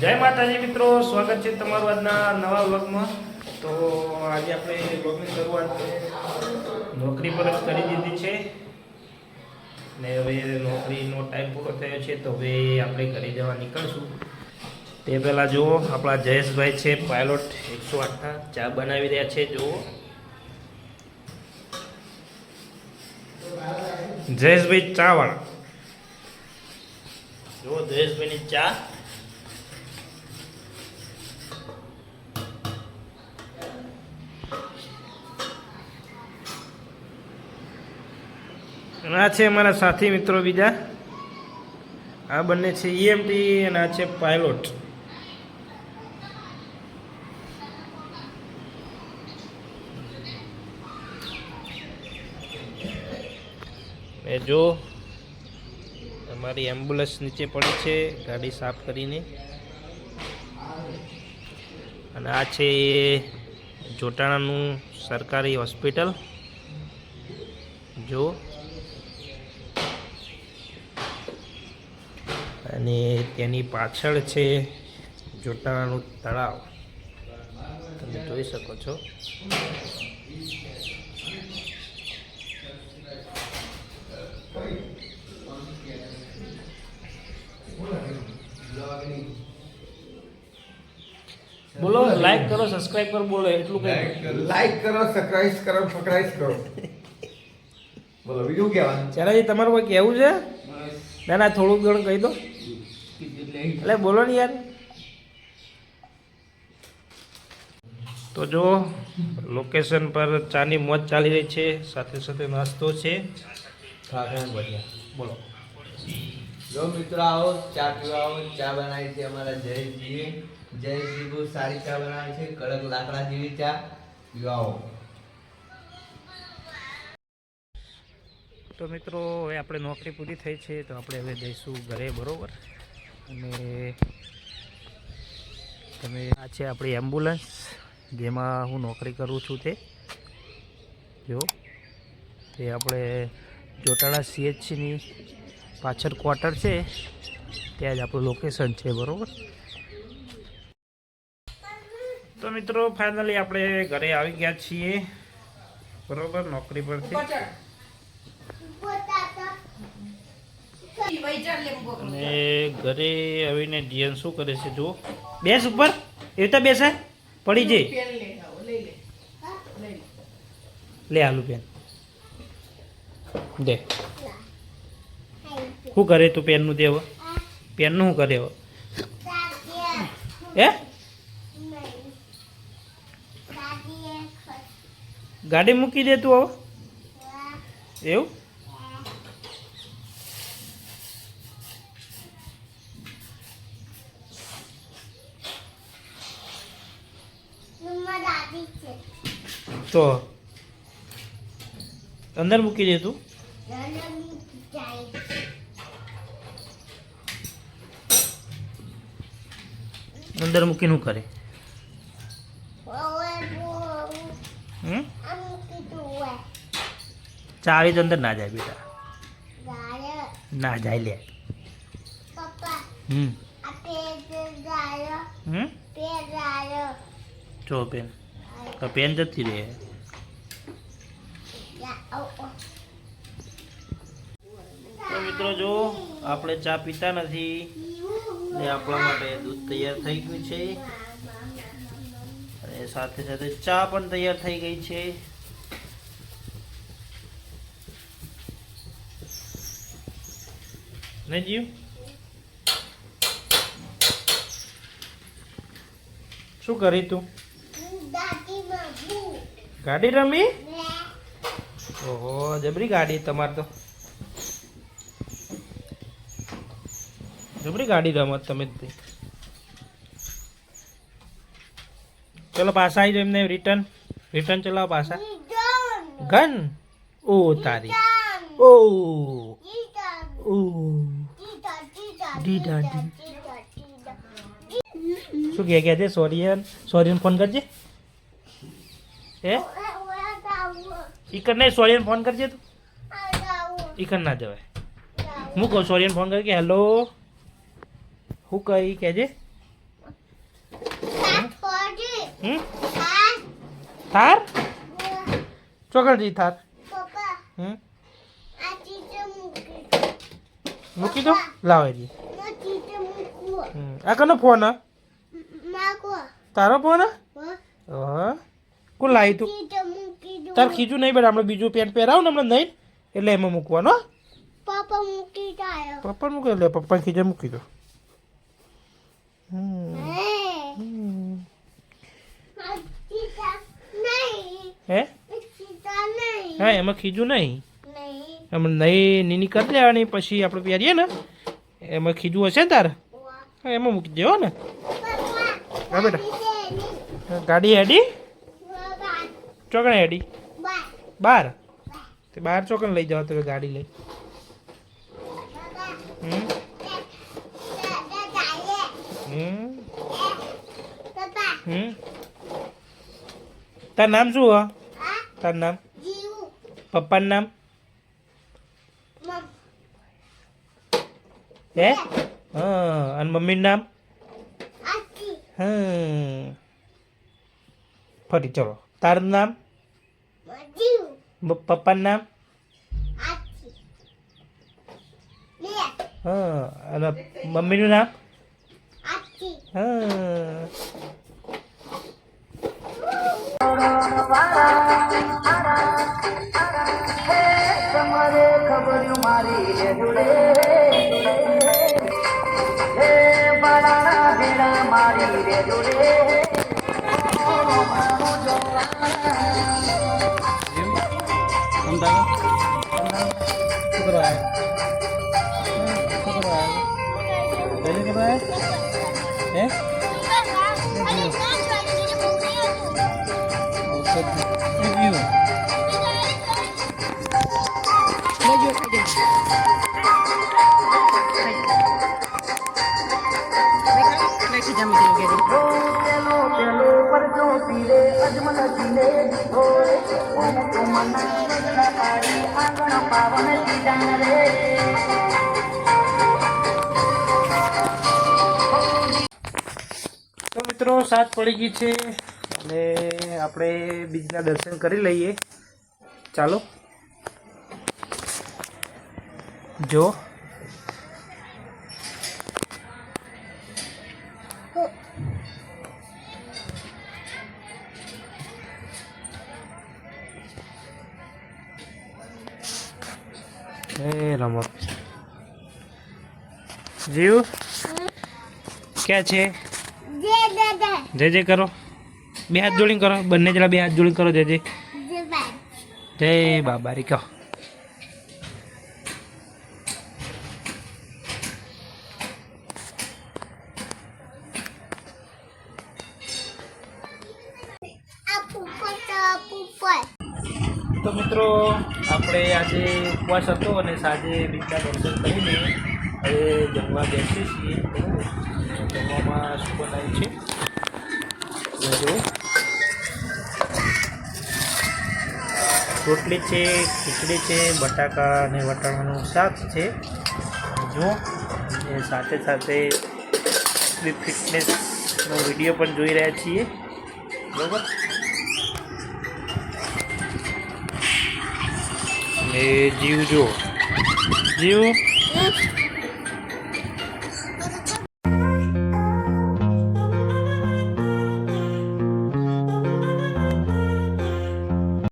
જય માતાજી મિત્રો, સ્વાગત છે તમારું આજના નવા વ્લોગમાં. તો આજે આપણે વ્લોગની શરૂઆત નોકરી પર જ કરી દીધી છે. ને હવે નોકરીનો ટાઈમ પૂરો થયો છે, તો હવે આપણે ઘરે જવા નીકળશું. તે પહેલાં જુઓ, આપણા જયેશભાઈ છે પાયલોટ એકસો આઠના. ચા બનાવી રહ્યા છે, જુઓ. જયેશભાઈ ચા વાળા જુઓ જયેશભાઈની ચા. આ છે અમારા સાથી મિત્રો બીજા. આ બંને છે ઈએમટી અને આ છે પાયલોટ એ જો અમારી એમ્બ્યુલન્સ નીચે પડી છે, ગાડી સાફ કરીને. અને આ છે જોટાણાનું સરકારી હોસ્પિટલ જો અને તેની પાછળ છે જોટાણાનું તળાવ. તમે જોઈ શકો છો. બોલો લાઈક કરો સબસ્ક્રાઇબ કરો બોલો એટલું કઈ લાઈક કરો સબસ્ક્રાઇબ કરો ફકરાઈશ કરો બોલો બીજું કહેવાનું? ચેરાજી તમારું કોઈ કહેવું છે? ના ના થોડુંક ઘણું કહી દો. એટલે બોલો ને યાર. તો જો લોકેશન પર ચાની મોજ ચાલી રહી છે સાથે સાથે નાસ્તો છે. બોલો. જો મિત્રો આવો ચા પીવા આવો ચા બનાવી છે અમારા જયજીએ. જયજી બહુ સારી ચા બનાવે છે કડક લાકડા જેવી ચા. પીવા આવો. તો મિત્રો, હવે આપણે નોકરી પૂરી થઈ છે, તો આપણે હવે જઈશું ઘરે, બરાબર? અને તમે આ છે આપણી એમ્બ્યુલન્સ જેમાં હું નોકરી કરું છું તે. જો, તે આપણે જોટાળા સીએચસીની પાછળ ક્વાર્ટર છે, ત્યાં જ આપણું લોકેશન છે, બરાબર? તો મિત્રો ફાઇનલી આપણે ઘરે આવી ગયા છીએ, બરાબર, નોકરી પરથી. અને ઘરે આવીને જીયન શું કરે છે જુઓ. બેસ ઉપર. એવી રીતે બેસે. પડી જઈ. લે આલુ પેન. દે. શું કરે તું પેનનું દે હવે પેનનું શું કરે હવે? એ ગાડી મૂકી દે તું હવે. એવું? તો અંદર મૂકી દે તું. અંદર મૂકીને શું કરે? હમ? ચાવી તો અંદર ના જાય બેટા. ના જાય લે. હમ. હમ? જો પેન. તો પેન જતી રહે. તો મિત્રો જો, આપણે ચા પીતા નથી ને આપણા માટે દૂધ તૈયાર થઈ ગયું છે. અને સાથે સાથે ચા પણ તૈયાર થઈ ગઈ છે. નહીં જીવ? શું કરી તું? ગાડી રમી? ઓહો, જબરી ગાડી તમારે તો. જબરી ગાડી રમત તમે ચલો પાછા આવી જાઓ એમને રિટર્ન રિટર્ન ચલાવો પાછા. ગન ઓ તારી. ઓ. ઓ. શું કે છે? સોરિયન સોરિયન ફોન કરજે. હે? ઈકર નહીં સોરિયન ફોન કરજે તું. ઈકર ના જવાય. હું કહું સોરિયન ફોન કરી કે હેલો? હું કઈ કહેજે હમ? થાર? ચોકડજી થાર. હમ? મૂકી દો લાવો જી. હમ. આ કનો ફોન હ? તારો ફોન હ? કોણ લાવી તું? તાર ખીજું નહીં બેટા આપણે બીજું પેન્ટ પહેરાવ ને હમણાં નહીં? એટલે એમાં મૂકવાનો પપ્પા મૂકી જાય પપ્પા મૂકે એટલે પપ્પા ખીજે મૂકી દો. હે? હે? એમાં ખીજું નહીં? હમણાં નહીં નીની કરી દેવાની પછી આપણે પહેરીએ ને એમાં ખીજું હશે ને તારે? એમાં મૂકી દેવો ને. હા બેટા. ગાડી હેડી? ચોકણે હેડી? બાર. તે બાર ચોકણ લઈ જાઓ તમે ગાડી લઈ. તાર નામ શું હ? તાર નામ? પપ્પાનું નામ? હે? હા અને મમ્મીનું નામ? હમ. ફરી ચલો. તારું નામ પપ્પાનું નામ હા અને મમ્મીનું નામ મારી રે કરવા આવ્યા? શું તો મિત્રો સાત પડી ગઈ છે અને આપણે બીજના દર્શન કરી લઈએ. ચાલો. જો. જીવ? ક્યાં છે? જય જય કરો. બે હાથ જોડીને કરો. બંને જરા બે હાથ જોડીને કરો જય જય જય બાબારી કહો. તો મિત્રો આપણે આજે ઉપવાસ હતો અને સાંજે બીજા દર્શન કરીને હવે જમવા બેસીએ છીએ. જમવામાં શું બનાવ્યું છે? રોટલી છે, ખીચડી છે, બટાકા અને વટાણાનું શાક છે. જો અને સાથે સાથે સ્લીપ ફિટનેસનો વીડિયો પણ જોઈ રહ્યા છીએ. બરાબર? અને જીવ જો જીવ?